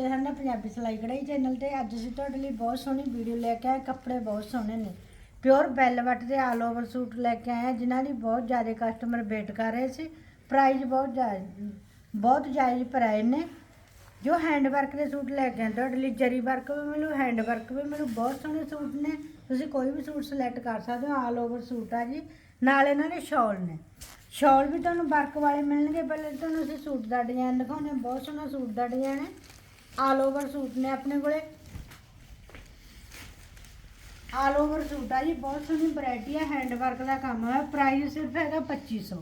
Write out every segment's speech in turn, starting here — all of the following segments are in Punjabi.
ਤੇ ਹਨ ਪੰਜਾਬੀ ਸਿਲਾਈ ਕਢਾਈ ਚੈਨਲ ਤੇ ਅੱਜ ਅਸੀਂ ਤੁਹਾਡੇ ਲਈ ਬਹੁਤ ਸੋਹਣੀ ਵੀਡੀਓ ਲੈ ਕੇ ਆਏ ਕੱਪੜੇ ਬਹੁਤ ਸੋਹਣੇ ਨੇ। ਪਿਓਰ ਵੈਲਵਟ ਦੇ ਆਲ ਓਵਰ ਸੂਟ ਲੈ ਕੇ ਆਏ ਹਾਂ, ਜਿਨ੍ਹਾਂ ਦੀ ਬਹੁਤ ਜ਼ਿਆਦਾ ਕਸਟਮਰ ਵੇਟ ਕਰ ਰਹੇ ਸੀ। ਪ੍ਰਾਈਸ ਬਹੁਤ ਜਾਇਜ਼ ਬਹੁਤ ਜਾਇਜ਼ ਪ੍ਰਾਈਸ ਨੇ। ਜੋ ਹੈਂਡ ਵਰਕ ਦੇ ਸੂਟ ਲੈ ਕੇ ਆਏ ਤੁਹਾਡੇ ਲਈ ਜਰੀ ਵਰਕ ਵੀ ਮਿਲੂ ਹੈਂਡ ਵਰਕ ਵੀ ਮਿਲੂ ਬਹੁਤ ਸੋਹਣੇ ਸੂਟ ਨੇ। ਤੁਸੀਂ ਕੋਈ ਵੀ ਸੂਟ ਸਿਲੈਕਟ ਕਰ ਸਕਦੇ ਹੋ ਆਲ ਓਵਰ ਸੂਟ ਆ ਜੀ। ਨਾਲ ਇਹਨਾਂ ਦੇ ਸ਼ਾਲ ਨੇ। ਸ਼ਾਲ ਵੀ ਤੁਹਾਨੂੰ ਵਰਕ ਵਾਲੇ ਮਿਲਣਗੇ ਪਹਿਲੇ ਤੁਹਾਨੂੰ ਅਸੀਂ ਸੂਟ ਦਾ ਡਿਜ਼ਾਈਨ ਦਿਖਾਉਂਦੇ ਹਾਂ ਬਹੁਤ ਸੋਹਣਾ ਸੂਟ ਦਾ ਡਿਜ਼ਾਈਨ ਹੈ। ਆਲ ਓਵਰ ਸੂਟ ਨੇ ਆਪਣੇ ਕੋਲੇ। ਆਲ ਓਵਰ ਸੂਟ ਆ ਜੀ, ਬਹੁਤ ਸੋਹਣੀ ਵੈਰਾਈਟੀ ਆ ਹੈਂਡ ਵਰਕ ਦਾ ਕੰਮ ਹੈ ਪ੍ਰਾਈਸ ਸਿਰਫ ਹੈਗਾ 2500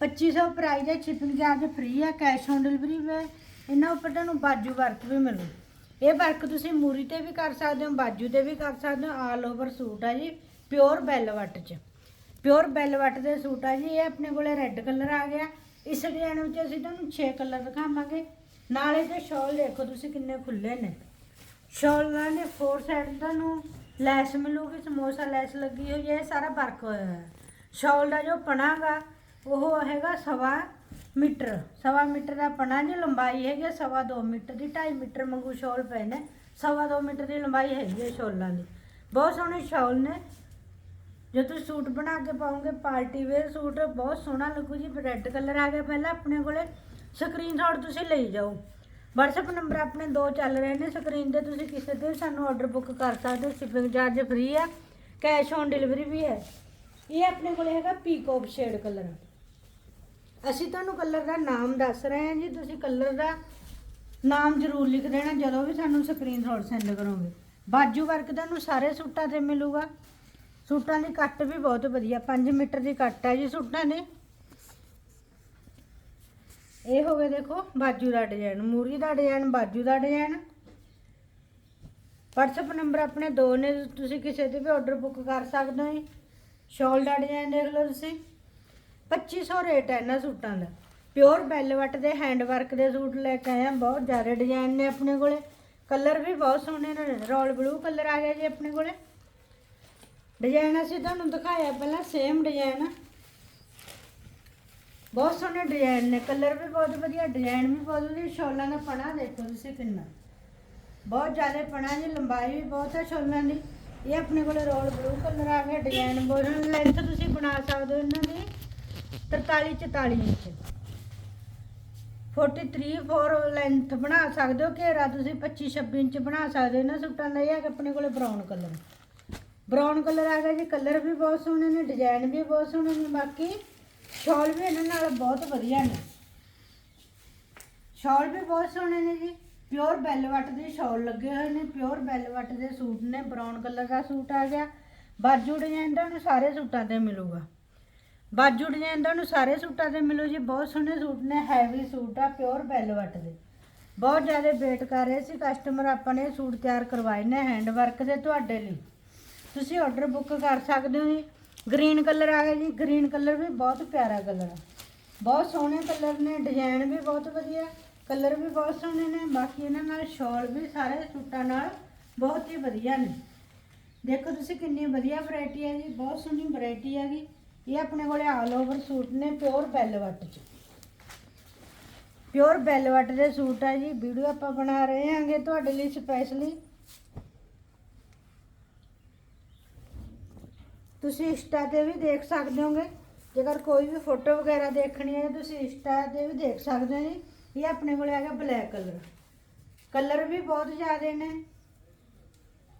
2500 ਪ੍ਰਾਈਸ ਹੈ ਸ਼ਿਪਿੰਗ ਚਾਰਜ ਫ੍ਰੀ ਆ ਕੈਸ਼ ਔਨ ਡਿਲੀਵਰੀ ਹੈ ਇਹਨਾਂ ਉੱਪਰ ਤੁਹਾਨੂੰ ਬਾਜੂ ਵਰਕ ਵੀ ਮਿਲੂ। ਇਹ ਵਰਕ ਤੁਸੀਂ ਮੂਰੀ ਤੇ ਵੀ ਕਰ ਸਕਦੇ ਹੋ, ਬਾਜੂ ਤੇ ਵੀ ਕਰ ਸਕਦੇ ਹੋ। ਆਲ ਓਵਰ ਸੂਟ ਆ ਜੀ ਪਿਓਰ ਵੈਲਵਟ ਚ। ਪਿਓਰ ਵੈਲਵਟ ਦੇ ਸੂਟ ਆ ਜੀ, ਇਹ ਆਪਣੇ ਕੋਲੇ ਰੈੱਡ ਕਲਰ ਆ ਗਿਆ। ਇਸ ਡਿਜ਼ਾਈਨ ਵਿੱਚ ਅਸੀਂ ਤੁਹਾਨੂੰ 6 ਕਲਰ ਦਿਖਾਵਾਂਗੇ। ਨਾਲੇ ਤੇ ਸ਼ਾਲ ਦੇਖੋ ਤੁਸੀਂ ਕਿੰਨੇ ਖੁੱਲੇ ਨੇ। ਸ਼ਾਲਾਂ ਦੇ ਫੋਰ ਸਾਈਡ ਤੁਹਾਨੂੰ ਲੈਸ ਮਿਲੂਗੀ, ਸਮੋਸਾ ਲੈਸ ਲੱਗੀ ਹੋਈ ਹੈ, ਇਹ ਸਾਰਾ ਵਰਕ ਹੋਇਆ ਹੈ ਸ਼ਾਲ ਦਾ ਜੋ ਪਣਾਗਾ ਉਹ ਹੈਗਾ ਸਵਾ ਮੀਟਰ। ਸਵਾ ਮੀਟਰ ਦਾ ਪਣਾ ਜੀ ਲੰਬਾਈ ਹੈਗੀ ਸਵਾ ਦੋ ਮੀਟਰ ਦੀ 2.5 ਮੀਟਰ ਮੰਗੂ ਸ਼ਾਲ ਪਏ ਨੇ। ਸਵਾ ਦੋ ਮੀਟਰ ਦੀ ਲੰਬਾਈ ਹੈਗੀ ਹੈ ਸ਼ਾਲਾਂ ਦੀ। ਬਹੁਤ ਸੋਹਣੇ ਸ਼ਾਲ ਨੇ। ਜੇ ਤੁਸੀਂ ਸੂਟ ਬਣਾ ਕੇ ਪਾਓਗੇ, ਪਾਰਟੀ ਵੇਅਰ ਸੂਟ, ਬਹੁਤ ਸੋਹਣਾ ਲੱਗੂ ਜੀ ਰੈੱਡ ਕਲਰ ਆ ਗਿਆ ਪਹਿਲਾਂ ਆਪਣੇ ਕੋਲੇ। ਸਕਰੀਨਸ਼ਾਟ ਤੁਸੀਂ ਲਈ ਜਾਓ। WhatsApp ਨੰਬਰ ਆਪਣੇ ਦੋ ਚੱਲ ਰਹੇ ਨੇ, ਸਕਰੀਨ ਤੇ ਤੁਸੀਂ ਕਿਸੇ ਤੇ ਵੀ ਸਾਨੂੰ ਆਰਡਰ ਬੁੱਕ ਕਰ ਸਕਦੇ ਹੋ ਸ਼ਿਪਿੰਗ ਚਾਰਜ ਫ੍ਰੀ ਆ ਕੈਸ਼ ਔਨ ਡਿਲੀਵਰੀ ਵੀ ਹੈ। ਇਹ ਆਪਣੇ ਕੋਲ ਹੈਗਾ ਪੀਕੋਕ ਸ਼ੇਡ ਕਲਰ ਅਸੀਂ ਤੁਹਾਨੂੰ ਕਲਰ ਦਾ ਨਾਮ ਦੱਸ ਰਹੇ ਹਾਂ ਜੀ, ਤੁਸੀਂ ਕਲਰ ਦਾ ਨਾਮ ਜ਼ਰੂਰ ਲਿਖ ਦੇਣਾ, ਜਦੋਂ ਵੀ ਸਾਨੂੰ ਸਕਰੀਨਸ਼ਾਟ ਸੈਂਡ ਕਰੋਗੇ। ਬਾਜੂ ਵਰਕ ਤੁਹਾਨੂੰ ਸਾਰੇ ਸੂਟਾਂ ਤੇ ਮਿਲੂਗਾ। ਸੂਟਾਂ ਦੀ ਕੱਟ ਵੀ ਬਹੁਤ ਵਧੀਆ 5 ਮੀਟਰ ਦੀ ਕੱਟ ਹੈ ਜੀ ਸੂਟਾਂ ਦੀ। ਇਹ ਹੋ ਗਿਆ ਦੇਖੋ, ਬਾਜੂ ਦਾ ਡਿਜ਼ਾਈਨ ਮੂਰੀ ਦਾ ਡਿਜ਼ਾਈਨ ਬਾਜੂ ਦਾ ਡਿਜ਼ਾਈਨ WhatsApp ਨੰਬਰ ਆਪਣੇ ਦੋ ਨੇ, ਤੁਸੀਂ ਕਿਸੇ ਤੇ ਵੀ ਆਰਡਰ ਬੁੱਕ ਕਰ ਸਕਦੇ ਹੋ ਜੀ। ਸ਼ਾਲ ਦਾ ਡਿਜ਼ਾਈਨ ਦੇਖ ਲਓ ਤੁਸੀਂ। 2500 ਰੇਟ ਹੈ ਇਹਨਾਂ ਸੂਟਾਂ ਦਾ। ਪਿਓਰ ਵੈਲਵਟ ਦੇ ਹੈਂਡ ਵਰਕ ਦੇ ਸੂਟ ਲੈ ਕੇ ਆਏ ਆ ਬਹੁਤ ਜ਼ਿਆਦਾ ਡਿਜ਼ਾਈਨ ਨੇ ਆਪਣੇ ਕੋਲੇ। ਕਲਰ ਵੀ ਬਹੁਤ ਸੋਹਣੇ ਨੇ ਰੋਲ ਬਲੂ ਕਲਰ ਆ ਗਿਆ ਜੀ ਆਪਣੇ ਕੋਲੇ। ਡਿਜ਼ਾਈਨ ਅਸੀਂ ਤੁਹਾਨੂੰ ਦਿਖਾਇਆ, ਪਹਿਲਾਂ ਸੇਮ ਡਿਜ਼ਾਈਨ ਬਹੁਤ ਸੋਹਣੇ ਡਿਜ਼ਾਈਨ ਨੇ ਕਲਰ ਵੀ ਬਹੁਤ ਵਧੀਆ ਡਿਜ਼ਾਈਨ ਵੀ ਬਹੁਤ ਵਧੀਆ, ਸ਼ੋਲਾਂ ਦਾ ਪਣਾ ਦੇਖੋ ਤੁਸੀਂ ਕਿੰਨਾ। ਬਹੁਤ ਜ਼ਿਆਦਾ ਪਣਾ ਜੀ, ਲੰਬਾਈ ਵੀ ਬਹੁਤ ਹੈ ਸ਼ੋਲਾਂ ਦੀ। ਇਹ ਆਪਣੇ ਕੋਲ ਰੋਲ ਬਲੂ ਕਲਰ ਆ ਗਿਆ ਡਿਜ਼ਾਈਨ ਬਹੁਤ ਲੈਂਥ ਤੁਸੀਂ ਬਣਾ ਸਕਦੇ ਹੋ ਇਹਨਾਂ ਦੀ 43 44 ਇੰਚ। 43 4 ਲੈਂਥ ਬਣਾ ਸਕਦੇ ਹੋ, ਘੇਰਾ ਤੁਸੀਂ 25 26 ਇੰਚ ਬਣਾ ਸਕਦੇ ਹੋ, ਇਹਨਾਂ ਸੂਟਾਂ ਦਾ ਇਹ ਹੈ ਕਿ ਆਪਣੇ ਕੋਲ ਬਰਾਊਨ ਕਲਰ ਬਰਾਊਨ ਕਲਰ ਆ ਗਿਆ ਜੀ ਕਲਰ ਵੀ ਬਹੁਤ ਸੋਹਣੇ ਨੇ ਡਿਜ਼ਾਈਨ ਵੀ ਬਹੁਤ ਸੋਹਣੇ ਨੇ, ਬਾਕੀ ਸ਼ਾਲ ਵੀ ਇਹਨਾਂ ਨਾਲ ਬਹੁਤ ਵਧੀਆ ਨੇ। ਸ਼ਾਲ ਵੀ ਬਹੁਤ ਸੋਹਣੇ ਨੇ ਜੀ। ਪਿਓਰ ਵੈਲਵਟ ਦੇ ਸ਼ਾਲ ਲੱਗੇ ਹੋਏ ਨੇ। ਪਿਓਰ ਵੈਲਵਟ ਦੇ ਸੂਟ ਨੇ। ਬਰਾਊਨ ਕਲਰ ਦਾ ਸੂਟ ਆ ਗਿਆ। ਬਾਜੂ ਡਿਜ਼ਾਈਨ ਤੁਹਾਨੂੰ ਸਾਰੇ ਸੂਟਾਂ ਤੇ ਮਿਲੂਗਾ। ਬਾਜੂ ਡਿਜ਼ਾਈਨ ਤੁਹਾਨੂੰ ਸਾਰੇ ਸੂਟਾਂ ਤੇ ਮਿਲੂ ਜੀ। ਬਹੁਤ ਸੋਹਣੇ ਸੂਟ ਨੇ। ਹੈਵੀ ਸੂਟ ਆ ਪਿਓਰ ਵੈਲਵਟ ਦੇ। ਬਹੁਤ ਜ਼ਿਆਦਾ ਵੇਟ ਕਰ ਰਹੇ ਸੀ ਕਸਟਮਰ ਆਪਾਂ ਨੇ ਸੂਟ ਤਿਆਰ ਕਰਵਾਏ ਨੇ ਹੈਂਡ ਵਰਕ ਦੇ ਤੁਹਾਡੇ ਲਈ। ਤੁਸੀਂ ਆਰਡਰ ਬੁੱਕ ਕਰ ਸਕਦੇ ਹੋ ਜੀ। ਗ੍ਰੀਨ ਕਲਰ ਆ ਗਿਆ ਜੀ ਗ੍ਰੀਨ ਕਲਰ ਵੀ ਬਹੁਤ ਪਿਆਰਾ ਕਲਰ ਆ। ਬਹੁਤ ਸੋਹਣੇ ਕਲਰ ਨੇ ਡਿਜ਼ਾਈਨ ਵੀ ਬਹੁਤ ਵਧੀਆ ਕਲਰ ਵੀ ਬਹੁਤ ਸੋਹਣੇ ਨੇ, ਬਾਕੀ ਇਹਨਾਂ ਨਾਲ ਸ਼ਾਲ ਵੀ ਸਾਰੇ ਸੂਟਾਂ ਨਾਲ ਬਹੁਤ ਹੀ ਵਧੀਆ ਨੇ। ਦੇਖੋ ਤੁਸੀਂ ਕਿੰਨੀ ਵਧੀਆ ਵੈਰਾਈਟੀ ਹੈ ਜੀ, ਬਹੁਤ ਸੋਹਣੀ ਵੈਰਾਈਟੀ ਹੈਗੀ ਇਹ ਆਪਣੇ ਕੋਲੇ ਆਲ ਓਵਰ ਸੂਟ ਨੇ ਪਿਓਰ ਵੈਲਵਟ ਚ। ਪਿਓਰ ਵੈਲਵਟ ਦੇ ਸੂਟ ਆ ਜੀ, ਵੀਡੀਓ ਆਪਾਂ ਬਣਾ ਰਹੇ ਹਾਂਗੇ ਤੁਹਾਡੇ ਲਈ ਸਪੈਸ਼ਲੀ ਤੁਸੀਂ ਇੰਸਟਾ ਤੇ ਵੀ ਦੇਖ ਸਕਦੇ ਹੋਗੇ। ਜੇਕਰ ਕੋਈ ਵੀ ਫੋਟੋ ਵਗੈਰਾ ਦੇਖਣੀ ਹੈ, ਤੁਸੀਂ ਇੰਸਟਾ ਤੇ ਵੀ ਦੇਖ ਸਕਦੇ ਹੋ ਜੀ। ਇਹ ਆਪਣੇ ਕੋਲ ਹੈਗਾ ਬਲੈਕ ਕਲਰ। ਕਲਰ ਵੀ ਬਹੁਤ ਜ਼ਿਆਦੇ ਨੇ।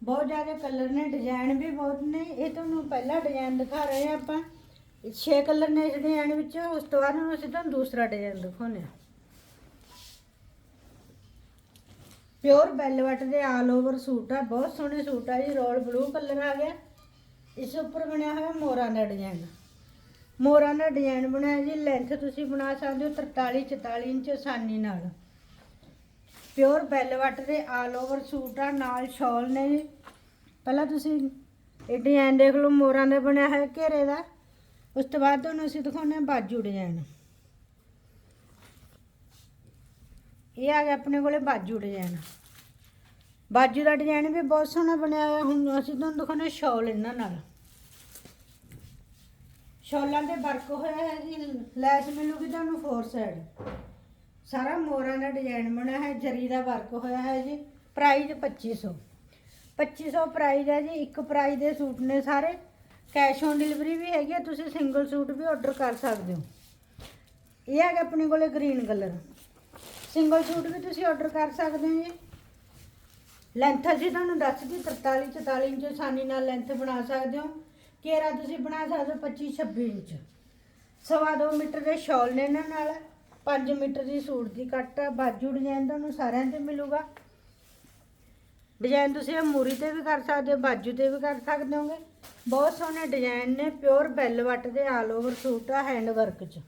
ਬਹੁਤ ਜ਼ਿਆਦਾ ਕਲਰ ਨੇ ਡਿਜ਼ਾਈਨ ਵੀ ਬਹੁਤ ਨੇ। ਇਹ ਤੁਹਾਨੂੰ ਪਹਿਲਾ ਡਿਜ਼ਾਈਨ ਦਿਖਾ ਰਹੇ ਹਾਂ ਆਪਾਂ। ਛੇ ਕਲਰ ਨੇ ਇਸ ਡਿਜ਼ਾਈਨ ਵਿੱਚ। ਉਸ ਤੋਂ ਬਾਅਦ ਅਸੀਂ ਤੁਹਾਨੂੰ ਦੂਸਰਾ ਡਿਜ਼ਾਈਨ ਦਿਖਾਉਂਦੇ ਹਾਂ। ਪਿਓਰ ਬੈਲਵਟ ਦੇ ਆਲ ਓਵਰ ਸੂਟ ਆ। ਬਹੁਤ ਸੋਹਣੇ ਸੂਟ ਆ ਜੀ। ਰੋਲ ਬਲੂ ਕਲਰ ਆ ਗਿਆ। ਇਸ ਉੱਪਰ ਬਣਿਆ ਹੋਇਆ ਮੋਰਾਂ ਦਾ ਡਿਜ਼ਾਈਨ ਮੋਰਾਂ ਦਾ ਡਿਜ਼ਾਈਨ ਬਣਾਇਆ ਜੀ ਲੈਂਥ ਤੁਸੀਂ ਬਣਾ ਸਕਦੇ ਹੋ 43 44 ਇੰਚ ਆਸਾਨੀ ਨਾਲ। ਪਿਓਰ ਵੈਲਵਟ ਦੇ ਆਲ ਓਵਰ ਸੂਟ ਆ, ਨਾਲ ਸ਼ਾਲ ਨੇ ਜੀ। ਪਹਿਲਾਂ ਤੁਸੀਂ ਇਹ ਡਿਜ਼ਾਈਨ ਦੇਖ ਲਓ, ਮੋਰਾਂ ਦਾ ਬਣਿਆ ਹੋਇਆ ਘੇਰੇ ਦਾ। ਉਸ ਤੋਂ ਬਾਅਦ ਤੁਹਾਨੂੰ ਅਸੀਂ ਦਿਖਾਉਂਦੇ ਹਾਂ ਬਾਜੂ ਡਿਜ਼ਾਈਨ ਇਹ ਆ ਗਿਆ ਆਪਣੇ ਕੋਲੇ ਬਾਜੂ ਡਿਜ਼ਾਈਨ ਬਾਜੂ ਦਾ ਡਿਜ਼ਾਈਨ ਵੀ ਬਹੁਤ ਸੋਹਣਾ ਬਣਿਆ ਹੋਇਆ। ਹੁਣ ਅਸੀਂ ਤੁਹਾਨੂੰ ਦਿਖਾਉਂਦੇ ਹਾਂ ਸ਼ਾਲ ਇਹਨਾਂ ਨਾਲ। ਸ਼ਾਲਾਂ ਤੇ ਵਰਕ ਹੋਇਆ ਹੈ ਜੀ। ਲੈਸ ਮਿਲੂਗੀ ਤੁਹਾਨੂੰ ਫੋਰ ਸਾਈਡ ਸਾਰਾ ਮੋਰਾਂ ਦਾ ਡਿਜ਼ਾਈਨ ਬਣਿਆ ਹੈ, ਜਰੀ ਦਾ ਵਰਕ ਹੋਇਆ ਹੈ ਜੀ। ਪ੍ਰਾਈਸ 2500 2500 ਪ੍ਰਾਈਸ ਹੈ ਜੀ। ਇੱਕ ਪ੍ਰਾਈਸ ਦੇ ਸੂਟ ਨੇ ਸਾਰੇ। ਕੈਸ਼ ਔਨ ਡਿਲੀਵਰੀ ਵੀ ਹੈਗੀ ਹੈ ਤੁਸੀਂ ਸਿੰਗਲ ਸੂਟ ਵੀ ਆਰਡਰ ਕਰ ਸਕਦੇ ਹੋ। ਇਹ ਹੈਗਾ ਆਪਣੇ ਕੋਲੇ ਗ੍ਰੀਨ ਕਲਰ ਸਿੰਗਲ ਸੂਟ ਵੀ ਤੁਸੀਂ ਆਰਡਰ ਕਰ ਸਕਦੇ ਹੋ ਜੀ। ਲੈਂਥ ਅਸੀਂ ਤੁਹਾਨੂੰ ਦੱਸਦੀ 43 44 ਇੰਚ ਆਸਾਨੀ ਨਾਲ ਲੈਂਥ ਬਣਾ ਸਕਦੇ ਹੋ। ਘੇਰਾ ਤੁਸੀਂ ਬਣਾ ਸਕਦੇ ਹੋ 25 26 ਇੰਚ। ਸਵਾ ਦੋ ਮੀਟਰ ਦੇ ਸ਼ਾਲ ਨੇ ਇਹਨਾਂ ਨਾਲ। 5 ਮੀਟਰ ਦੀ ਸੂਟ ਦੀ ਕੱਟ ਆ, ਬਾਜੂ ਡਿਜ਼ਾਈਨ ਤੁਹਾਨੂੰ ਸਾਰਿਆਂ ਤੇ ਮਿਲੂਗਾ। ਡਿਜ਼ਾਈਨ ਤੁਸੀਂ ਇਹ ਮੂਰੀ ਤੇ ਵੀ ਕਰ ਸਕਦੇ ਹੋ, ਬਾਜੂ ਤੇ ਵੀ ਕਰ ਸਕਦੇ ਹੋਗੇ। ਬਹੁਤ ਸੋਹਣੇ ਡਿਜ਼ਾਈਨ ਨੇ ਪਿਓਰ ਬੈਲ ਬੈਲਵਟ ਦੇ ਆਲ ਓਵਰ ਸੂਟ ਆ ਹੈਂਡ ਵਰਕ 'ਚ।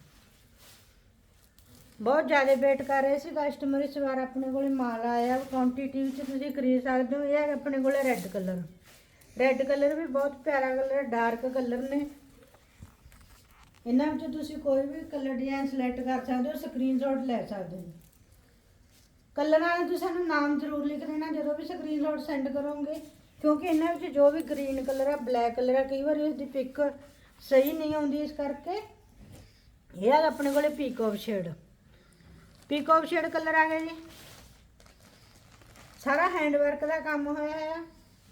ਬਹੁਤ ਜ਼ਿਆਦਾ ਵੇਟ ਕਰ ਰਹੇ ਸੀ ਕਸਟਮਰ ਇਸ ਵਾਰ ਆਪਣੇ ਕੋਲੇ ਮਾਲ ਆਇਆ। ਕੁਆਂਟੀਟੀ ਵਿੱਚ ਤੁਸੀਂ ਖਰੀਦ ਸਕਦੇ ਹੋ। ਇਹ ਹੈ ਆਪਣੇ ਕੋਲੇ ਰੈੱਡ ਕਲਰ ਰੈੱਡ ਕਲਰ ਵੀ ਬਹੁਤ ਪਿਆਰਾ ਕਲਰ ਡਾਰਕ ਕਲਰ ਨੇ। ਇਹਨਾਂ ਵਿੱਚ ਤੁਸੀਂ ਕੋਈ ਵੀ ਕਲਰ ਡਿਜ਼ਾਈਨ ਸਿਲੈਕਟ ਕਰ ਸਕਦੇ ਹੋ ਸਕਰੀਨਸ਼ਾਟ ਲੈ ਸਕਦੇ ਹੋ। ਕਲਰਾਂ ਦਾ ਤੁਸੀਂ ਸਾਨੂੰ ਨਾਮ ਜ਼ਰੂਰ ਲਿਖ ਦੇਣਾ, ਜਦੋਂ ਵੀ ਸਕਰੀਨਸ਼ਾਟ ਸੈਂਡ ਕਰੋਗੇ। ਕਿਉਂਕਿ ਇਹਨਾਂ ਵਿੱਚ ਜੋ ਵੀ ਗ੍ਰੀਨ ਕਲਰ ਆ ਬਲੈਕ ਕਲਰ ਆ, ਕਈ ਵਾਰੀ ਉਸ ਦੀ ਪਿਕ ਸਹੀ ਨਹੀਂ ਆਉਂਦੀ ਇਸ ਕਰਕੇ। ਇਹ ਆ ਆਪਣੇ ਕੋਲੇ peacock shade peacock shade colour ਆ ਗਿਆ ਜੀ। ਸਾਰਾ ਹੈਂਡ ਵਰਕ ਦਾ ਕੰਮ ਹੋਇਆ ਹੈ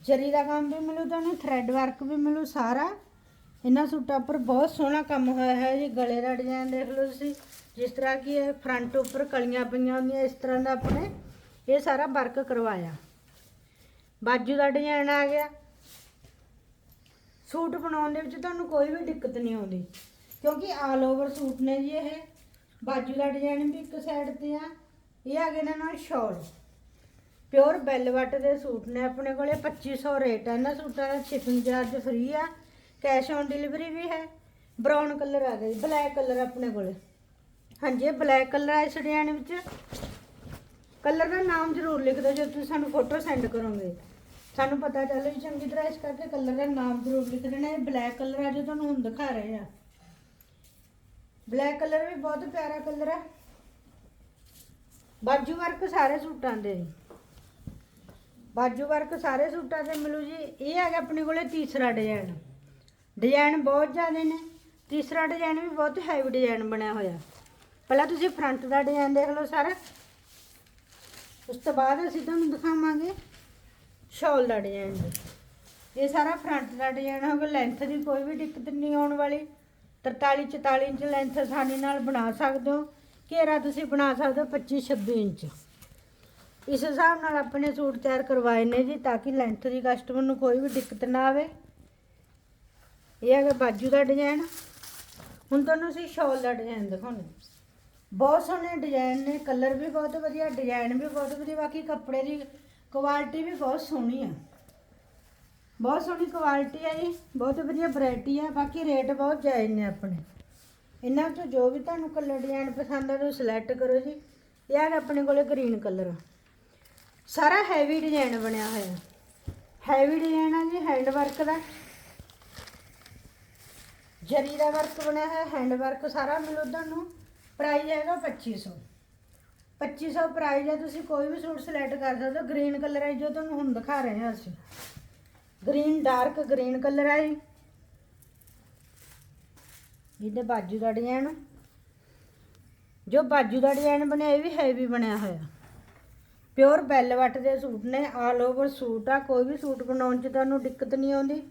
ਜਰੀ ਦਾ ਕੰਮ ਵੀ ਮਿਲੂ, ਤੁਹਾਨੂੰ ਥ੍ਰੈਡ ਵਰਕ ਵੀ ਮਿਲੂ ਸਾਰਾ। ਇਹਨਾਂ ਸੂਟਾਂ ਉੱਪਰ ਬਹੁਤ ਸੋਹਣਾ ਕੰਮ ਹੋਇਆ ਹੈ ਜੀ। ਗਲੇ ਦਾ ਡਿਜ਼ਾਈਨ ਦੇਖ ਲਓ ਤੁਸੀਂ। ਜਿਸ ਤਰ੍ਹਾਂ ਕਿ ਇਹ ਫਰੰਟ ਉੱਪਰ ਕਲੀਆਂ ਪਈਆਂ ਹੁੰਦੀਆਂ, ਇਸ ਤਰ੍ਹਾਂ ਦਾ ਆਪਣੇ ਇਹ ਸਾਰਾ ਵਰਕ ਕਰਵਾਇਆ। ਬਾਜੂ ਦਾ ਡਿਜ਼ਾਈਨ ਆ ਗਿਆ। ਸੂਟ ਬਣਾਉਣ ਦੇ ਵਿੱਚ ਤੁਹਾਨੂੰ ਕੋਈ ਵੀ ਦਿੱਕਤ ਨਹੀਂ ਆਉਂਦੀ। ਕਿਉਂਕਿ ਆਲ ਓਵਰ ਸੂਟ ਨੇ ਜੀ ਇਹ। ਬਾਜੂ ਦਾ ਡਿਜ਼ਾਈਨ ਵੀ ਇੱਕ ਸਾਈਡ ਤੇ ਆ, ਇਹ ਆ ਗਏ ਨੇ ਨਾਲ ਸ਼ਾਲ। ਪਿਓਰ ਬੈਲਵਟ ਦੇ ਸੂਟ ਨੇ ਆਪਣੇ ਕੋਲੇ 2500 ਰੇਟ ਹੈ ਇਹਨਾਂ ਸੂਟਾਂ ਦਾ ਸ਼ਿਪਿੰਗ ਚਾਰਜ ਫ੍ਰੀ ਆ। ਕੈਸ਼ ਔਨ ਡਿਲੀਵਰੀ ਵੀ ਹੈ। ਬਰਾਊਨ ਕਲਰ ਆ ਗਿਆ ਜੀ ਬਲੈਕ ਕਲਰ ਆਪਣੇ ਕੋਲੇ। ਹਾਂਜੀ, ਇਹ ਬਲੈਕ ਕਲਰ ਆ ਇਸ ਡਿਜ਼ਾਈਨ ਵਿੱਚ। ਕਲਰ ਦਾ ਨਾਮ ਜ਼ਰੂਰ ਲਿਖ ਦਿਓ ਜੇ ਤੁਸੀਂ ਸਾਨੂੰ ਫੋਟੋ ਸੈਂਡ ਕਰੋਗੇ। ਸਾਨੂੰ ਪਤਾ ਚੱਲ ਵੀ ਚੰਗੀ ਤਰ੍ਹਾਂ ਇਸ ਕਰਕੇ ਕਲਰ ਦਾ ਨਾਮ ਜ਼ਰੂਰ ਲਿਖ ਦੇਣਾ। ਇਹ ਬਲੈਕ ਕਲਰ ਆ ਜੋ ਤੁਹਾਨੂੰ ਹੁਣ ਦਿਖਾ ਰਹੇ ਆ। ਬਲੈਕ ਕਲਰ ਵੀ ਬਹੁਤ ਪਿਆਰਾ ਕਲਰ ਹੈ ਬਾਜੂ ਵਰਕ ਸਾਰੇ ਸੂਟਾਂ ਦੇ। ਬਾਜੂ ਵਰਕ ਸਾਰੇ ਸੂਟਾਂ ਤੇ ਮਿਲੂ ਜੀ। ਇਹ ਹੈਗਾ ਆਪਣੇ ਕੋਲੇ ਤੀਸਰਾ ਡਿਜ਼ਾਈਨ ਡਿਜ਼ਾਈਨ ਬਹੁਤ ਜ਼ਿਆਦੇ ਨੇ। ਤੀਸਰਾ ਡਿਜ਼ਾਈਨ ਵੀ ਬਹੁਤ ਹੈਵੀ ਡਿਜ਼ਾਈਨ ਬਣਿਆ ਹੋਇਆ। ਪਹਿਲਾਂ ਤੁਸੀਂ ਫਰੰਟ ਦਾ ਡਿਜ਼ਾਈਨ ਦੇਖ ਲਓ ਸਾਰਾ। ਉਸ ਤੋਂ ਬਾਅਦ ਅਸੀਂ ਤੁਹਾਨੂੰ ਦਿਖਾਵਾਂਗੇ ਸ਼ਾਲ ਦਾ ਡਿਜ਼ਾਈਨ ਇਹ ਸਾਰਾ ਫਰੰਟ ਦਾ ਡਿਜ਼ਾਈਨ ਹੋਗਾ ਲੈਂਥ ਦੀ ਕੋਈ ਵੀ ਦਿੱਕਤ ਨਹੀਂ ਆਉਣ ਵਾਲੀ। 43 44 ਇੰਚ ਲੈਂਥ ਆਸਾਨੀ ਨਾਲ ਬਣਾ ਸਕਦੇ ਹੋ। ਘੇਰਾ ਤੁਸੀਂ ਬਣਾ ਸਕਦੇ ਹੋ 25 26 ਇੰਚ। ਇਸ ਹਿਸਾਬ ਨਾਲ ਆਪਣੇ ਸੂਟ ਤਿਆਰ ਕਰਵਾਏ ਨੇ ਜੀ ਤਾਂ ਕਿ ਲੈਂਥ ਦੀ ਕਸਟਮਰ ਨੂੰ ਕੋਈ ਵੀ ਦਿੱਕਤ ਨਾ ਆਵੇ। ਇਹ ਹੈਗਾ ਬਾਜੂ ਦਾ ਡਿਜ਼ਾਈਨ ਹੁਣ ਤੁਹਾਨੂੰ ਅਸੀਂ ਸ਼ਾਲ ਦਾ ਡਿਜ਼ਾਈਨ ਦਿਖਾਉਂਦੇ ਬਹੁਤ ਸੋਹਣੇ ਡਿਜ਼ਾਈਨ ਨੇ ਕਲਰ ਵੀ ਬਹੁਤ ਵਧੀਆ ਡਿਜ਼ਾਈਨ ਵੀ ਬਹੁਤ ਵਧੀਆ, ਬਾਕੀ ਕੱਪੜੇ ਦੀ ਕੁਆਲਿਟੀ ਵੀ ਬਹੁਤ ਸੋਹਣੀ ਆ। ਬਹੁਤ ਸੋਹਣੀ ਕੁਆਲਿਟੀ ਹੈ ਜੀ, ਬਹੁਤ ਵਧੀਆ ਵੈਰਾਈਟੀ ਹੈ ਬਾਕੀ ਰੇਟ ਬਹੁਤ ਜਾਇਜ਼ ਨੇ ਆਪਣੇ। ਇਹਨਾਂ ਵਿੱਚੋਂ ਜੋ ਵੀ ਤੁਹਾਨੂੰ ਕਲਰ ਡਿਜ਼ਾਈਨ ਪਸੰਦ ਆ ਤੁਸੀਂ ਸਿਲੈਕਟ ਕਰੋ ਜੀ। ਇਹ ਹੈ ਆਪਣੇ ਕੋਲੇ ਗ੍ਰੀਨ ਕਲਰ ਸਾਰਾ ਹੈਵੀ ਡਿਜ਼ਾਈਨ ਬਣਿਆ ਹੋਇਆ। ਹੈਵੀ ਡਿਜ਼ਾਈਨ ਆ ਜੀ ਹੈਂਡ ਵਰਕ ਦਾ। ਜਰੀ ਦਾ ਵਰਕ ਬਣਿਆ ਹੋਇਆ ਹੈਂਡ ਵਰਕ ਸਾਰਾ ਮਿਲੂ ਤੁਹਾਨੂੰ। ਪ੍ਰਾਈਸ ਹੈਗਾ 2500 2500 ਪ੍ਰਾਈਸ ਹੈ ਤੁਸੀਂ ਕੋਈ ਵੀ ਸੂਟ ਸਿਲੈਕਟ ਕਰ ਸਕਦੇ ਹੋ। ਗ੍ਰੀਨ ਕਲਰ ਹੈ ਜੋ ਤੁਹਾਨੂੰ ਹੁਣ ਦਿਖਾ ਰਹੇ ਹਾਂ ਅਸੀਂ। ਗ੍ਰੀਨ ਡਾਰਕ ਗ੍ਰੀਨ ਕਲਰ ਹੈ ਜੀ ਇਹਦੇ ਬਾਜੂ ਦਾ ਡਿਜ਼ਾਈਨ ਜੋ ਬਾਜੂ ਦਾ ਡਿਜ਼ਾਈਨ ਬਣਿਆ, ਇਹ ਵੀ ਹੈਵੀ ਬਣਿਆ ਹੋਇਆ। ਪਿਓਰ ਬੈਲਵਟ ਦੇ ਸੂਟ ਨੇ ਆਲ ਓਵਰ ਸੂਟ ਆ, ਕੋਈ ਵੀ ਸੂਟ ਬਣਾਉਣ 'ਚ ਤੁਹਾਨੂੰ ਦਿੱਕਤ ਨਹੀਂ ਆਉਂਦੀ।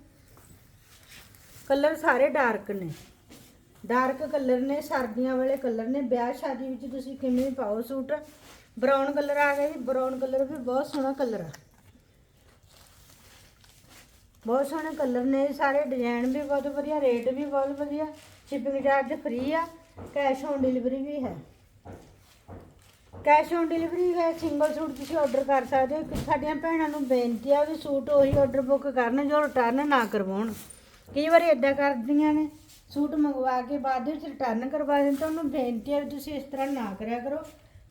ਕਲਰ ਸਾਰੇ ਡਾਰਕ ਨੇ। ਡਾਰਕ ਕਲਰ ਨੇ, ਸਰਦੀਆਂ ਵਾਲੇ ਕਲਰ ਨੇ। ਵਿਆਹ ਸ਼ਾਦੀ ਵਿੱਚ ਤੁਸੀਂ ਕਿਵੇਂ ਪਾਓ ਸੂਟ? ਬਰਾਊਨ ਕਲਰ ਆ ਗਿਆ ਜੀ। ਬਰਾਊਨ ਕਲਰ ਵੀ ਬਹੁਤ ਸੋਹਣਾ ਕਲਰ ਆ। ਬਹੁਤ ਸੋਹਣੇ ਕਲਰ ਨੇ, ਸਾਰੇ ਡਿਜ਼ਾਈਨ ਵੀ ਬਹੁਤ ਵਧੀਆ ਰੇਟ ਵੀ ਬਹੁਤ ਵਧੀਆ ਸ਼ਿਪਿੰਗ ਚਾਰਜ ਫ੍ਰੀ ਆ ਕੈਸ਼ ਔਨ ਡਿਲੀਵਰੀ ਵੀ ਹੈ। ਕੈਸ਼ ਔਨ ਡਿਲੀਵਰੀ ਹੈ ਸਿੰਗਲ ਸੂਟ ਤੁਸੀਂ ਆਰਡਰ ਕਰ ਸਕਦੇ ਹੋ। ਸਾਡੀਆਂ ਭੈਣਾਂ ਨੂੰ ਬੇਨਤੀ ਆ ਵੀ ਸੂਟ ਉਹੀ ਆਰਡਰ ਬੁੱਕ ਕਰਨ ਜੋ ਰਿਟਰਨ ਨਾ ਕਰਵਾਉਣ। ਕਈ ਵਾਰੀ ਇਦਾਂ ਕਰਦੀਆਂ ਨੇ, ਸੂਟ ਮੰਗਵਾ ਕੇ ਬਾਅਦ ਵਿੱਚ ਰਿਟਰਨ ਕਰਵਾ ਦਿੰਦੇ ਤਾਂ ਉਹਨੂੰ ਬੇਨਤੀ ਆ ਵੀ ਤੁਸੀਂ ਇਸ ਤਰ੍ਹਾਂ ਨਾ ਕਰਿਆ ਕਰੋ।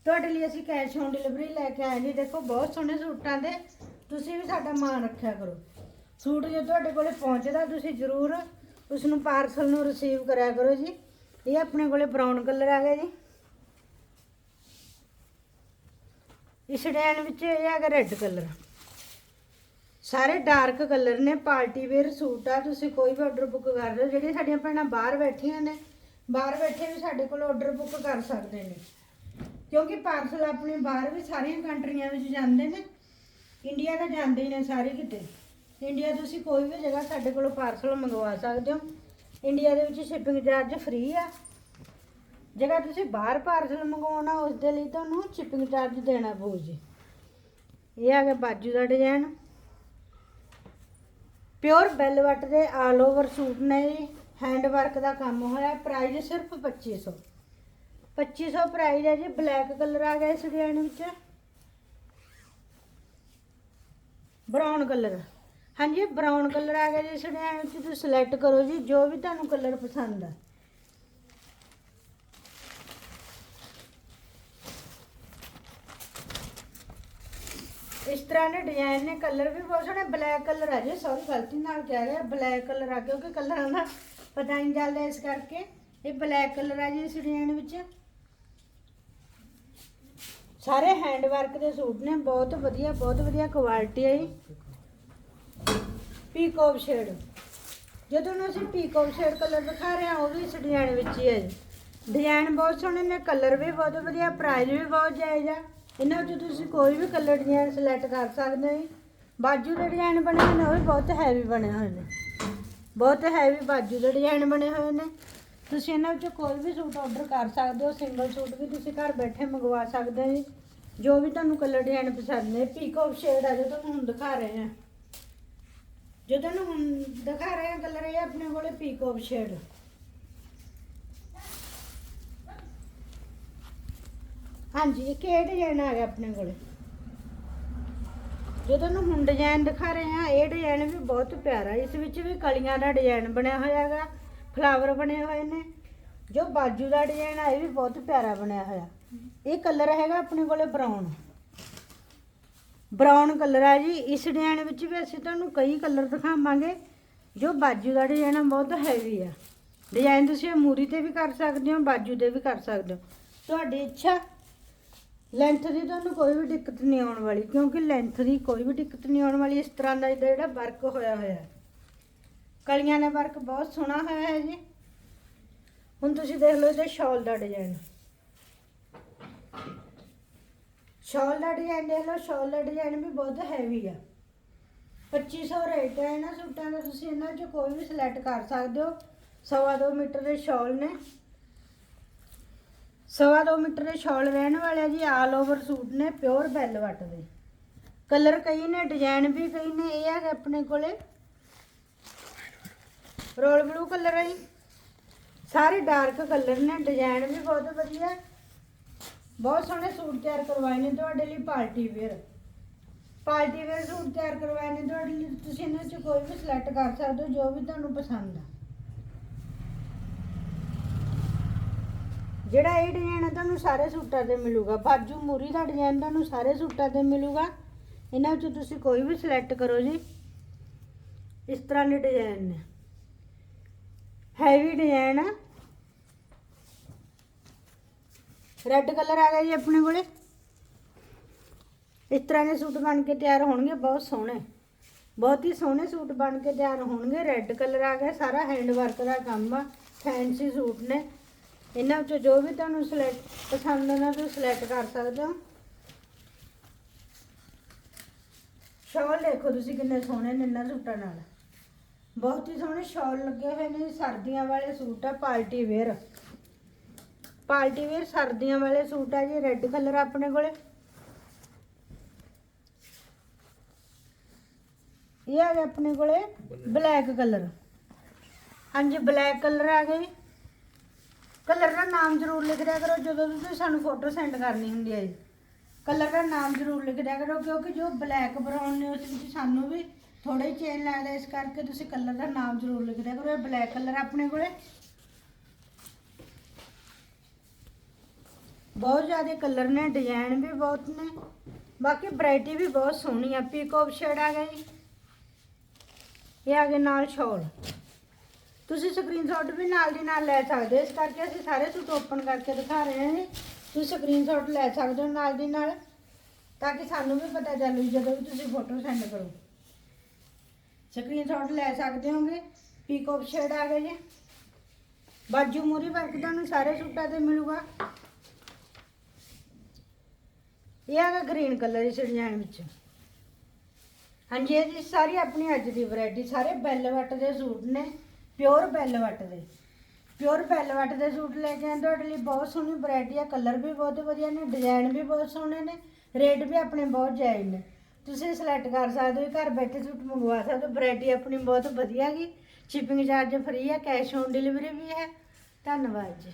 ਤੁਹਾਡੇ ਲਈ ਅਸੀਂ ਕੈਸ਼ ਔਨ ਡਿਲੀਵਰੀ ਲੈ ਕੇ ਆਏ ਜੀ ਦੇਖੋ, ਬਹੁਤ ਸੋਹਣੇ ਸੂਟਾਂ ਦੇ, ਤੁਸੀਂ ਵੀ ਸਾਡਾ ਮਾਣ ਰੱਖਿਆ ਕਰੋ। ਸੂਟ ਜੇ ਤੁਹਾਡੇ ਕੋਲੇ ਪਹੁੰਚਦਾ, ਤੁਸੀਂ ਜ਼ਰੂਰ ਉਸ ਨੂੰ ਪਾਰਸਲ ਨੂੰ ਰਿਸੀਵ ਕਰਿਆ ਕਰੋ ਜੀ। ਇਹ ਆਪਣੇ ਕੋਲੇ ਬਰਾਊਨ ਕਲਰ ਆ ਗਿਆ ਜੀ। ਇਸ ਡਿਜ਼ਾਈਨ ਵਿੱਚ ਇਹ ਹੈਗਾ ਰੈੱਡ ਕਲਰ ਸਾਰੇ ਡਾਰਕ ਕਲਰ ਨੇ, ਪਾਰਟੀ ਵੇਅਰ ਸੂਟ ਆ, ਤੁਸੀਂ ਕੋਈ ਵੀ ਆਰਡਰ ਬੁੱਕ ਕਰ ਰਹੇ ਹੋ। ਜਿਹੜੀਆਂ ਸਾਡੀਆਂ ਭੈਣਾਂ ਬਾਹਰ ਬੈਠੀਆਂ ਨੇ, ਬਾਹਰ ਬੈਠੇ ਵੀ ਸਾਡੇ ਕੋਲ ਆਰਡਰ ਬੁੱਕ ਕਰ ਸਕਦੇ ਨੇ। ਕਿਉਂਕਿ ਪਾਰਸਲ ਆਪਣੇ ਬਾਹਰ ਵੀ ਸਾਰੀਆਂ ਕੰਟਰੀਆਂ ਵਿੱਚ ਜਾਂਦੇ ਨੇ ਇੰਡੀਆ ਤਾਂ ਜਾਂਦੇ ਹੀ ਨੇ ਸਾਰੇ ਕਿਤੇ। ਇੰਡੀਆ ਤੁਸੀਂ ਕੋਈ ਵੀ ਜਗ੍ਹਾ ਸਾਡੇ ਕੋਲੋਂ ਪਾਰਸਲ ਮੰਗਵਾ ਸਕਦੇ ਹੋ। ਇੰਡੀਆ ਦੇ ਵਿੱਚ ਸ਼ਿਪਿੰਗ ਚਾਰਜ ਫ੍ਰੀ ਆ। ਜੇਕਰ ਤੁਸੀਂ ਬਾਹਰ ਪਾਰਸਲ ਮੰਗਵਾਉਣਾ, ਉਸ ਦੇ ਲਈ ਤੁਹਾਨੂੰ ਸ਼ਿਪਿੰਗ ਚਾਰਜ ਦੇਣਾ ਪਊ ਜੀ। ਇਹ ਆ ਗਿਆ ਬਾਜੂ ਦਾ ਡਿਜ਼ਾਈਨ ਪਿਓਰ ਬੈਲਵਟ ਦੇ ਆਲ ਓਵਰ ਸੂਟ ਨੇ ਜੀ। ਹੈਂਡ ਵਰਕ ਦਾ ਕੰਮ ਹੋਇਆ ਪ੍ਰਾਈਸ ਸਿਰਫ 2500 2500 ਪ੍ਰਾਈਸ ਹੈ ਜੀ ਬਲੈਕ ਕਲਰ ਆ ਗਿਆ ਇਸ ਡਿਜ਼ਾਈਨ ਵਿੱਚ। ਬਰਾਊਨ ਕਲਰ ਹਾਂਜੀ ਬਰਾਊਨ ਕਲਰ ਆ ਗਿਆ ਜੀ, ਇਸ ਵਿੱਚ ਤੁਸੀਂ ਸਿਲੈਕਟ ਕਰੋ ਜੀ, ਜੋ ਵੀ ਤੁਹਾਨੂੰ ਕਲਰ ਪਸੰਦ ਆ। ਇਸ ਤਰ੍ਹਾਂ ਦੇ ਡਿਜ਼ਾਈਨ ਨੇ ਕਲਰ ਵੀ ਬਹੁਤ ਸੋਹਣੇ ਬਲੈਕ ਕਲਰ ਆ ਜੀ ਸੌਰੀ ਗਲਤੀ ਨਾਲ ਕਹਿ ਰਿਹਾ ਬਲੈਕ ਕਲਰ ਆ, ਕਿਉਂਕਿ ਕਲਰਾਂ ਦਾ ਪਤਾ ਨਹੀਂ ਚੱਲਦਾ ਇਸ ਕਰਕੇ। ਇਹ ਬਲੈਕ ਕਲਰ ਆ ਜੀ ਇਸ ਡਿਜ਼ਾਈਨ ਵਿੱਚ। ਸਾਰੇ ਹੈਂਡ ਵਰਕ ਦੇ ਸੂਟ ਨੇ, ਬਹੁਤ ਵਧੀਆ ਬਹੁਤ ਵਧੀਆ ਕੁਆਲਿਟੀ ਹੈ ਜੀ। Peacock shade. ਜਦੋਂ ਨੂੰ ਅਸੀਂ ਪੀਕੋਪ ਸ਼ੇਡ ਕਲਰ ਦਿਖਾ ਰਹੇ ਹਾਂ, ਉਹ ਵੀ ਇਸ ਡਿਜ਼ਾਈਨ ਵਿੱਚ ਹੀ ਹੈ ਜੀ। ਡਿਜ਼ਾਈਨ ਬਹੁਤ ਸੋਹਣੇ ਨੇ, ਕਲਰ ਵੀ ਬਹੁਤ ਵਧੀਆ ਪ੍ਰਾਈਸ ਵੀ ਬਹੁਤ ਜਾਇਜ਼ ਆ। ਇਹਨਾਂ ਵਿੱਚੋਂ ਤੁਸੀਂ ਕੋਈ ਵੀ ਕਲਰ ਡਿਜ਼ਾਈਨ ਸਿਲੈਕਟ ਕਰ ਸਕਦੇ ਹੋ ਜੀ। ਬਾਜੂ ਦੇ ਡਿਜ਼ਾਈਨ ਬਣੇ ਹੋਏ ਨੇ, ਉਹ ਵੀ ਬਹੁਤ ਹੈਵੀ ਬਣੇ ਹੋਏ ਨੇ। ਬਹੁਤ ਹੈਵੀ ਬਾਜੂ ਦੇ ਡਿਜ਼ਾਈਨ ਬਣੇ ਹੋਏ ਨੇ। ਤੁਸੀਂ ਇਹਨਾਂ ਵਿੱਚੋਂ ਕੋਈ ਵੀ ਸੂਟ ਆਰਡਰ ਕਰ ਸਕਦੇ ਹੋ ਸਿੰਗਲ ਸੂਟ ਵੀ ਤੁਸੀਂ ਘਰ ਬੈਠੇ ਮੰਗਵਾ ਸਕਦੇ ਹੋ ਜੀ। ਜੋ ਵੀ ਤੁਹਾਨੂੰ ਕਲਰ ਡਿਜ਼ਾਈਨ ਪਸੰਦ ਨੇ ਪੀਕੋਪ ਸ਼ੇਡ ਆ ਜੋ ਤੁਹਾਨੂੰ ਹੁਣ ਦਿਖਾ ਰਹੇ ਹਾਂ। ਜੋ ਤੁਹਾਨੂੰ ਹੁਣ ਦਿਖਾ ਰਹੇ ਹਾਂ ਕਲਰ, ਇਹ ਆਪਣੇ ਕੋਲੇ ਪੀਕੋਪ ਸ਼ੇਡ ਹਾਂਜੀ, ਇੱਕ ਇਹ ਕਿਹੜਾ ਡਿਜ਼ਾਈਨ ਆ ਗਿਆ ਆਪਣੇ ਕੋਲੇ। ਜੋ ਤੁਹਾਨੂੰ ਹੁਣ ਡਿਜ਼ਾਈਨ ਦਿਖਾ ਰਹੇ ਹਾਂ ਇਹ ਡਿਜ਼ਾਈਨ ਵੀ ਬਹੁਤ ਪਿਆਰਾ। ਇਸ ਵਿੱਚ ਵੀ ਕਲੀਆਂ ਦਾ ਡਿਜ਼ਾਈਨ ਬਣਿਆ ਹੋਇਆ ਹੈਗਾ ਫਲਾਵਰ ਬਣੇ ਹੋਏ ਨੇ। ਜੋ ਬਾਜੂ ਦਾ ਡਿਜ਼ਾਈਨ ਆ, ਇਹ ਵੀ ਬਹੁਤ ਪਿਆਰਾ ਬਣਿਆ ਹੋਇਆ। ਇਹ ਕਲਰ ਹੈਗਾ ਆਪਣੇ ਕੋਲੇ ਬਰਾਊਨ ਬਰਾਊਨ ਕਲਰ ਆ ਜੀ। ਇਸ ਡਿਜ਼ਾਈਨ ਵਿੱਚ ਵੀ ਅਸੀਂ ਤੁਹਾਨੂੰ ਕਈ ਕਲਰ ਦਿਖਾਵਾਂਗੇ। ਜੋ ਬਾਜੂ ਦਾ ਡਿਜ਼ਾਈਨ ਆ, ਬਹੁਤ ਹੈਵੀ ਆ। ਡਿਜ਼ਾਈਨ ਤੁਸੀਂ ਮੂਰੀ ਤੇ ਵੀ ਕਰ ਸਕਦੇ ਹੋ, ਬਾਜੂ ਤੇ ਵੀ ਕਰ ਸਕਦੇ ਹੋ। ਤੁਹਾਡੀ ਇੱਛਾ ਲੈਂਥ ਦੀ ਤੁਹਾਨੂੰ ਕੋਈ ਵੀ ਦਿੱਕਤ ਨਹੀਂ ਆਉਣ ਵਾਲੀ, ਕਿਉਂਕਿ ਲੈਂਥ ਦੀ ਕੋਈ ਵੀ ਦਿੱਕਤ ਨਹੀਂ ਆਉਣ ਵਾਲੀ। ਇਸ ਤਰ੍ਹਾਂ ਦਾ ਇਹਦਾ ਜਿਹੜਾ ਵਰਕ ਹੋਇਆ ਹੋਇਆ ਕਲੀਆਂ ਦਾ ਵਰਕ ਬਹੁਤ ਸੋਹਣਾ ਹੋਇਆ ਹੈ ਜੀ। ਹੁਣ ਤੁਸੀਂ ਦੇਖ ਲਓ ਇਹਦੇ ਸ਼ਾਲ ਦਾ ਡਿਜ਼ਾਈਨ ਸ਼ਾਲ ਦਾ ਡਿਜ਼ਾਈਨ ਦੇਖ ਲਓ ਸ਼ਾਲ ਦਾ ਡਿਜ਼ਾਈਨ ਵੀ ਬਹੁਤ ਹੈਵੀ ਆ। 2500 ਰੇਟ ਹੈ ਇਹਨਾਂ ਸੂਟਾਂ ਦਾ, ਤੁਸੀਂ ਇਹਨਾਂ ਚੋਂ ਕੋਈ ਵੀ ਸਿਲੈਕਟ ਕਰ ਸਕਦੇ ਹੋ। ਸਵਾ ਦੋ ਮੀਟਰ ਦੇ ਸ਼ਾਲ ਨੇ। ਸਵਾ ਦੋ ਮੀਟਰ ਦੇ ਸ਼ਾਲ ਰਹਿਣ ਵਾਲੇ ਆ ਜੀ ਆਲ ਓਵਰ ਸੂਟ ਨੇ ਪਿਓਰ ਵੈਲਵਟ ਦੇ। ਕਲਰ ਕਈ ਨੇ ਡਿਜ਼ਾਈਨ ਵੀ ਕਈ ਨੇ, ਇਹ ਹੈ ਆਪਣੇ ਕੋਲੇ। ਰੋਲ ਬਲੂ ਕਲਰ ਹੈ ਜੀ। ਸਾਰੇ ਡਾਰਕ ਕਲਰ ਨੇ ਡਿਜ਼ਾਈਨ ਵੀ ਬਹੁਤ ਵਧੀਆ। ਬਹੁਤ ਸੋਹਣੇ ਸੂਟ ਤਿਆਰ ਕਰਵਾਏ ਨੇ ਤੁਹਾਡੇ ਲਈ party wear. Party wear suit ਤਿਆਰ ਕਰਵਾਏ ਨੇ ਤੁਹਾਡੇ ਲਈ, ਤੁਸੀਂ ਇਹਨਾਂ ਚ ਕੋਈ ਵੀ ਸਿਲੈਕਟ ਕਰ ਸਕਦੇ ਹੋ, ਜੋ ਵੀ ਤੁਹਾਨੂੰ ਪਸੰਦ ਆ। ਜਿਹੜਾ ਇਹ ਡਿਜ਼ਾਈਨ ਹੈ ਤੁਹਾਨੂੰ ਸਾਰੇ ਸੂਟਾਂ ਤੇ ਮਿਲੂਗਾ। ਬਾਜੂ ਮੂਰੀ ਦਾ ਡਿਜ਼ਾਈਨ ਤੁਹਾਨੂੰ ਸਾਰੇ ਸੂਟਾਂ ਤੇ ਮਿਲੂਗਾ। ਇਹਨਾਂ ਵਿੱਚੋਂ ਤੁਸੀਂ ਕੋਈ ਵੀ ਸਿਲੈਕਟ ਕਰੋ ਜੀ। ਇਸ ਤਰ੍ਹਾਂ ਦੇ ਡਿਜ਼ਾਈਨ ਨੇ। ਹੈਵੀ ਡਿਜ਼ਾਈਨ ਆ। ਰੈੱਡ ਕਲਰ ਆ ਗਿਆ ਜੀ ਆਪਣੇ ਕੋਲੇ। ਇਸ ਤਰ੍ਹਾਂ ਦੇ ਸੂਟ ਬਣ ਕੇ ਤਿਆਰ ਹੋਣਗੇ, ਬਹੁਤ ਸੋਹਣੇ। ਬਹੁਤ ਹੀ ਸੋਹਣੇ ਸੂਟ ਬਣ ਕੇ ਤਿਆਰ ਹੋਣਗੇ। ਰੈੱਡ ਕਲਰ ਆ ਗਿਆ, ਸਾਰਾ ਹੈਂਡ ਵਰਕ ਦਾ ਕੰਮ ਆ ਫੈਂਸੀ ਸੂਟ ਨੇ। ਇਹਨਾਂ ਵਿੱਚੋਂ ਜੋ ਵੀ ਤੁਹਾਨੂੰ ਸਿਲੈਕਟ ਪਸੰਦ ਆਉਂਦਾ, ਤੁਸੀਂ ਸਿਲੈਕਟ ਕਰ ਸਕਦੇ ਹੋ। ਸ਼ਾਲ ਦੇਖੋ ਤੁਸੀਂ ਕਿੰਨੇ ਸੋਹਣੇ ਨੇ ਇਹਨਾਂ ਸੂਟਾਂ ਨਾਲ। ਬਹੁਤ ਹੀ ਸੋਹਣੇ ਸ਼ਾਲ ਲੱਗੇ ਹੋਏ ਨੇ, ਸਰਦੀਆਂ ਵਾਲੇ ਸੂਟ ਆ, ਪਾਰਟੀ ਵੇਅਰ ਪਾਰਟੀ ਵੇਅਰ ਸਰਦੀਆਂ ਵਾਲੇ ਸੂਟ ਆ ਜੀ ਰੈੱਡ ਕਲਰ ਆਪਣੇ ਕੋਲੇ। ਇਹ ਆ ਗਿਆ ਆਪਣੇ ਕੋਲੇ ਬਲੈਕ ਕਲਰ ਹਾਂਜੀ ਬਲੈਕ ਕਲਰ ਆ ਗਏ ਜੀ। ਕਲਰ ਦਾ ਨਾਮ ਜ਼ਰੂਰ ਲਿਖ ਦਿਆ ਕਰੋ, ਜਦੋਂ ਤੁਸੀਂ ਸਾਨੂੰ ਫੋਟੋ ਸੈਂਡ ਕਰਨੀ ਹੁੰਦੀ ਹੈ ਜੀ। ਕਲਰ ਦਾ ਨਾਮ ਜ਼ਰੂਰ ਲਿਖ ਦਿਆ ਕਰੋ, ਕਿਉਂਕਿ ਜੋ ਬਲੈਕ ਬਰਾਊਨ ਨੇ ਉਸ ਵਿੱਚ ਸਾਨੂੰ ਵੀ ਥੋੜਾ ਹੀ ਚੇਂਜ ਲੱਗਦਾ, ਇਸ ਕਰਕੇ ਤੁਸੀਂ ਕਲਰ ਦਾ ਨਾਮ ਜ਼ਰੂਰ ਲਿਖ ਦਿਆ ਕਰੋ, ਇਹ ਬਲੈਕ ਕਲਰ ਆਪਣੇ ਕੋਲੇ। ਬਹੁਤ ਜ਼ਿਆਦਾ ਕਲਰ ਨੇ ਡਿਜ਼ਾਈਨ ਵੀ ਬਹੁਤ ਨੇ। ਬਾਕੀ ਵੈਰਾਈਟੀ ਵੀ ਬਹੁਤ ਸੋਹਣੀ ਆ ਪੀਕੋਪ ਸ਼ੇਡ ਆ ਗਿਆ ਜੀ। ਇਹ ਆ ਗਏ ਨਾਲ ਸ਼ੋਲ ਤੁਸੀਂ ਸਕਰੀਨਸ਼ਾਟ ਵੀ ਨਾਲ ਦੀ ਨਾਲ ਲੈ ਸਕਦੇ ਹੋ, ਇਸ ਕਰਕੇ ਅਸੀਂ ਸਾਰੇ ਸੂਟ ਓਪਨ ਕਰਕੇ ਦਿਖਾ ਰਹੇ ਹਾਂ ਜੀ। ਤੁਸੀਂ ਸਕਰੀਨਸ਼ਾਟ ਲੈ ਸਕਦੇ ਹੋ ਨਾਲ ਦੀ ਨਾਲ, ਤਾਂ ਕਿ ਸਾਨੂੰ ਵੀ ਪਤਾ ਚੱਲੂ ਜਦੋਂ ਵੀ ਤੁਸੀਂ ਫੋਟੋ ਸੈਂਡ ਕਰੋ। ਸਕਰੀਨਸ਼ਾਟ ਲੈ ਸਕਦੇ ਹੋਗੇ ਪੀਕੋਪ ਸ਼ੇਡ ਆ ਗਏ ਜੀ। ਬਾਜੂ ਮੂਰੀ ਵਰਕ ਤੁਹਾਨੂੰ ਸਾਰੇ ਸੂਟਾਂ ਤੇ ਮਿਲੂਗਾ। ਇਹ ਹੈਗਾ ਗ੍ਰੀਨ ਕਲਰ ਇਸ ਡਿਜ਼ਾਈਨ ਵਿੱਚ। ਹਾਂਜੀ, ਇਹ ਜੀ ਸਾਰੀ ਆਪਣੀ ਅੱਜ ਦੀ ਵੈਰਾਈਟੀ ਸਾਰੇ ਬੈਲਵਟ ਦੇ ਸੂਟ ਨੇ ਪਿਓਰ ਬੈਲਵਟ ਦੇ। ਪਿਓਰ ਬੈਲਵਟ ਦੇ ਸੂਟ ਲੈ ਕੇ ਆਏ ਤੁਹਾਡੇ ਲਈ ਬਹੁਤ ਸੋਹਣੀ ਵੈਰਾਈਟੀ ਆ ਕਲਰ ਵੀ ਬਹੁਤ ਵਧੀਆ ਨੇ ਡਿਜ਼ਾਈਨ ਵੀ ਬਹੁਤ ਸੋਹਣੇ ਨੇ ਰੇਟ ਵੀ ਆਪਣੇ ਬਹੁਤ ਜਾਇਜ਼ ਨੇ। ਤੁਸੀਂ ਸਿਲੈਕਟ ਕਰ ਸਕਦੇ ਹੋ, ਘਰ ਬੈਠੇ ਸੂਟ ਮੰਗਵਾ ਸਕਦੇ ਹੋ ਵੈਰਾਈਟੀ ਆਪਣੀ ਬਹੁਤ ਵਧੀਆ ਗਈ ਸ਼ਿਪਿੰਗ ਚਾਰਜ ਫ੍ਰੀ ਹੈ ਕੈਸ਼ ਔਨ ਡਿਲੀਵਰੀ ਵੀ ਹੈ। ਧੰਨਵਾਦ ਜੀ।